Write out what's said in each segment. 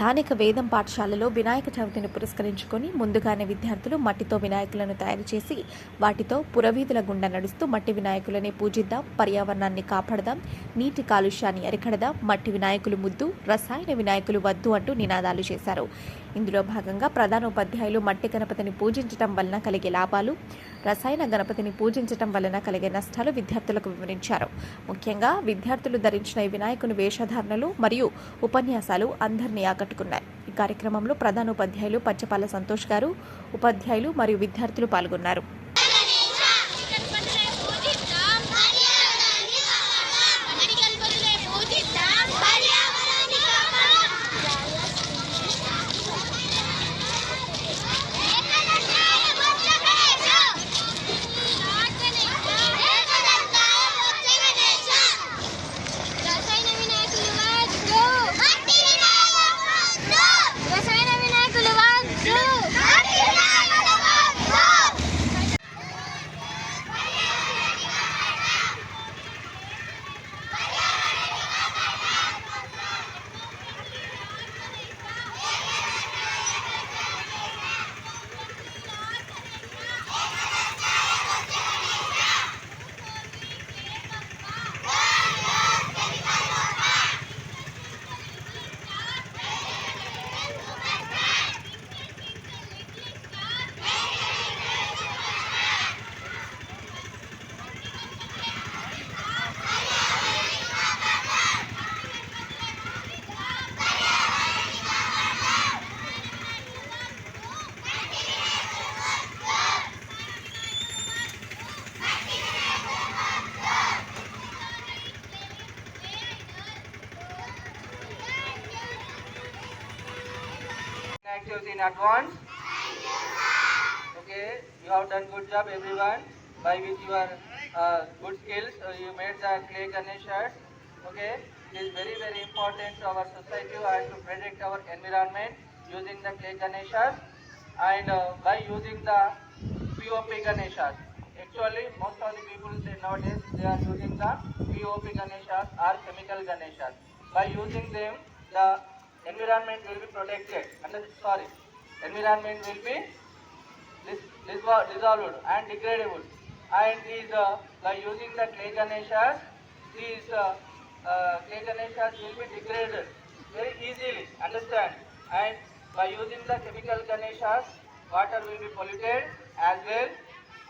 స్థానిక వేదం పాఠశాలలో వినాయక చవితిని పురస్కరించుకొని ముందుగానే విద్యార్థులు మట్టితో వినాయకులను తయారు చేసి వాటితో పురవీధుల గుండా నడుస్తూ మట్టి వినాయకులని పూజిద్దాం పర్యావరణాన్ని కాపాడదాం నీటి కాలుష్యాన్ని అరికడదాం మట్టి వినాయకులు ముద్దు రసాయన వినాయకులు వద్దు అంటూ నినాదాలు చేశారు. ఇందులో భాగంగా ప్రధానోపాధ్యాయులు మట్టి గణపతిని పూజించటం వలన కలిగే లాభాలు రసాయన గణపతిని పూజించటం వలన కలిగే నష్టాలు విద్యార్థులకు వివరించారు. ముఖ్యంగా విద్యార్థులు ధరించిన ఈ వినాయకుని వేషధారణలు మరియు ఉపన్యాసాలు అందరినీ ఆకట్టుకున్నాయి. ఈ కార్యక్రమంలో ప్రధానోపాధ్యాయులు పచ్చపాల సంతోష్ గారు ఉపాధ్యాయులు మరియు విద్యార్థులు పాల్గొన్నారు. Activity in advance. Okay, you have done good job everyone. By with your uh, good skills, uh, you made the clay Ganeshas. Okay, it is very very important to our society and to protect our environment using the clay Ganeshas and uh, by using the POP Ganeshas. Actually, most of the people they nowadays they are using the POP Ganeshas or chemical Ganeshas. By using them, the environment will be protected. Sorry, environment will be dissolved and degradable. And these, uh, by using the clay Ganeshas, these uh, uh, clay Ganeshas will be degraded very easily. Understand? And by using the chemical Ganeshas, water will be polluted as well.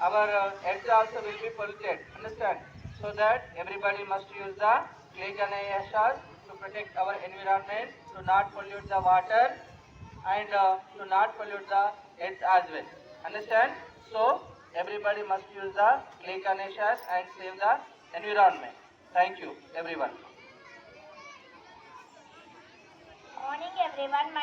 Our uh, earth also will be polluted. Understand? So that everybody must use the clay Ganeshas to protect our environment, to not pollute the water, and uh, to not pollute the earth as well. Understand? So everybody must use the clay Ganeshas and save the environment. Thank you, everyone. Morning everyone, my